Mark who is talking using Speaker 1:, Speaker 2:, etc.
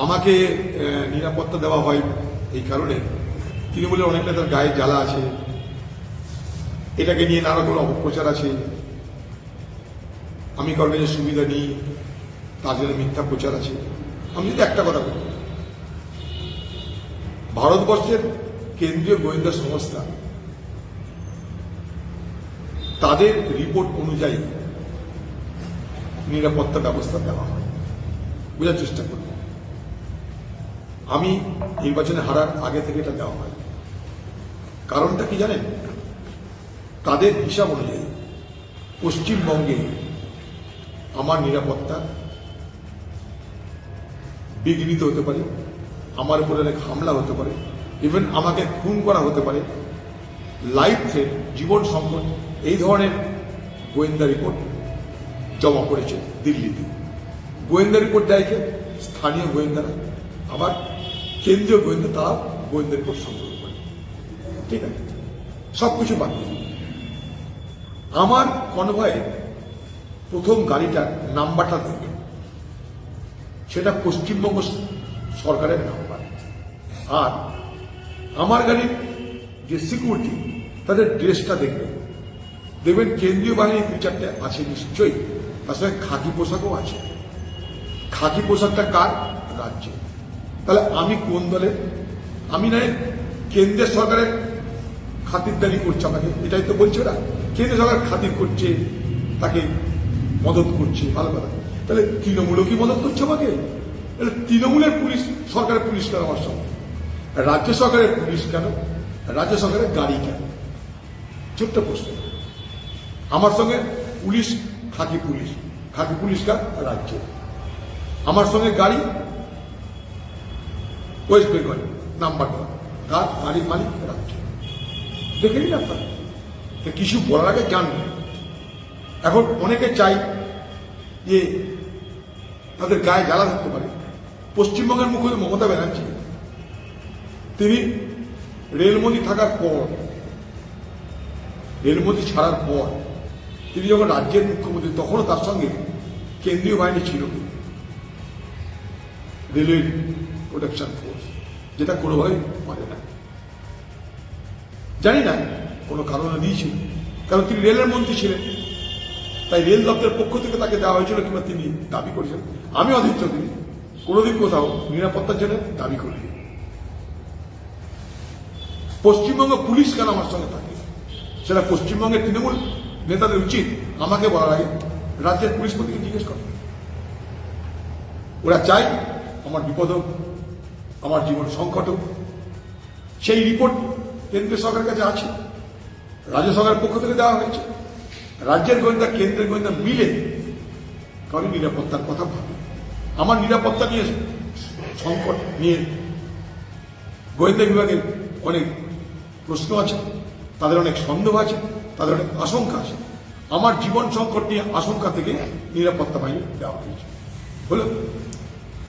Speaker 1: আমাকে নিরাপত্তা দেওয়া হয় এই কারণে। তৃণমূলের অনেক নেতার গায়ে জ্বালা আছে। এটাকে নিয়ে নানা রকম অপপ্রচার আছে। আমি কারণে যে সুবিধা নিই জন্য মিথ্যা প্রচার আছে। আমি যদি একটা কথা বলি, ভারতবর্ষের কেন্দ্রীয় গোয়েন্দা সংস্থা, তাদের রিপোর্ট অনুযায়ী নিরাপত্তা ব্যবস্থা দেওয়া হয়। বোঝার চেষ্টা করব আমি নির্বাচনে হারার আগে থেকে এটা দেওয়া হয়। কারণটা কি জানেন? তাদের হিসাব অনুযায়ী পশ্চিমবঙ্গে আমার নিরাপত্তা বিঘ্নিত হতে পারে, আমার উপরে অনেক হামলা হতে পারে ইভেন আমাকে খুন করা হতে পারে। লাইফ থ্রেট জীবন সংকট, এই ধরনের গোয়েন্দা রিপোর্ট জমা পড়েছে দিল্লিতে। গোয়েন্দা রিপোর্ট দেয় স্থানীয় গোয়েন্দারা। আবার কেন্দ্রীয় গোয়েন্দা তারাও গোয়েন্দা রিপোর্ট সংগ্রহ করে। ঠিক আছে? সব কিছু বাদ। আমার কনভয়ে প্রথম গাড়িটার নাম্বারটা দেখবেন সেটা পশ্চিমবঙ্গ সরকারের নাম্বার। আর আমার গাড়ির যে সিকিউরিটি তাদের ড্রেসটা দেখবেন দেখবেন কেন্দ্রীয় বাহিনীর দু চারটে আছে নিশ্চয়ই। তার সঙ্গে খাকি পোশাকও আছে। খাকি পোশাকটা কার? রাজ্যে তাহলে আমি কোন দলে? আমি নয়, কেন্দ্রের সরকারের খাতিরদারি করছে আমাকে। এটাই তো বলছে ওরা। কেন্দ্র সরকার খাতির করছে, তাকে মদত করছে, ভালো কথা। তাহলে তৃণমূলও কি মদত করছে আমাকে? তৃণমূলের পুলিশ, সরকারের পুলিশ কেন আমার সঙ্গে? রাজ্য সরকারের পুলিশ কেন? রাজ্য সরকারের গাড়ি কেন? ছোট্ট প্রশ্ন। আমার সঙ্গে পুলিশ, খাকি পুলিশ। খাকি পুলিশ কার রাজ্যে? আমার সঙ্গে গাড়ি ওয়েস্ট বেঙ্গল নাম্বারটা কার গাড়ির মালিক রাজ্য। দেখে নিন আপনারা। কিছু বলার আগে জানবেন এখন অনেকে চাই যে তাদের গায়ে জ্বালা থাকতে পারে। পশ্চিমবঙ্গের মুখ্যমন্ত্রী মমতা ব্যানার্জি, তিনি রেলমন্ত্রী থাকার পর, রেলমন্ত্রী ছাড়ার পর, তিনি যখন রাজ্যের মুখ্যমন্ত্রী, তখনও তার সঙ্গে কেন্দ্রীয় বাহিনী ছিল। রেলওয়ে প্রোটেকশন ফোর্স যেটা কোনোভাবেই পারে না। জানি না, কোনো কারণে দিয়েছিল কারণ তিনি রেলের মন্ত্রী ছিলেন। তাই রেল দপ্তরের পক্ষ থেকে তাকে দেওয়া হয়েছিল কিংবা তিনি দাবি করেছেন। আমি অধীর চৌধুরী, কোনোদিন কোথাও নিরাপত্তার জন্য দাবি করিনি। পশ্চিমবঙ্গ পুলিশ কেন আমার সঙ্গে থাকে? সেটা পশ্চিমবঙ্গের তৃণমূল নেতাদের উচিত আমাকে বলার আগে রাজ্যের পুলিশ মন্ত্রীকে জিজ্ঞেস করে। ওরা চাই আমার বিপদ আমার জীবন সংকট সেই রিপোর্ট কেন্দ্রীয় সরকারের কাছে আছে। রাজ্য সরকারের পক্ষ থেকে দেওয়া হয়েছে। রাজ্যের গোয়েন্দা, কেন্দ্রের গোয়েন্দা মিলে কারণ নিরাপত্তার কথা ভাবে। আমার নিরাপত্তা নিয়ে সংকট নিয়ে গোয়েন্দা বিভাগের অনেক প্রশ্ন আছে, তাদের অনেক সন্দেহ আছে, তাদের অনেক আশঙ্কা আছে। আমার জীবন সংকট নিয়ে আশঙ্কা থেকে নিরাপত্তা বাহিনী দেওয়া হয়েছে। হলো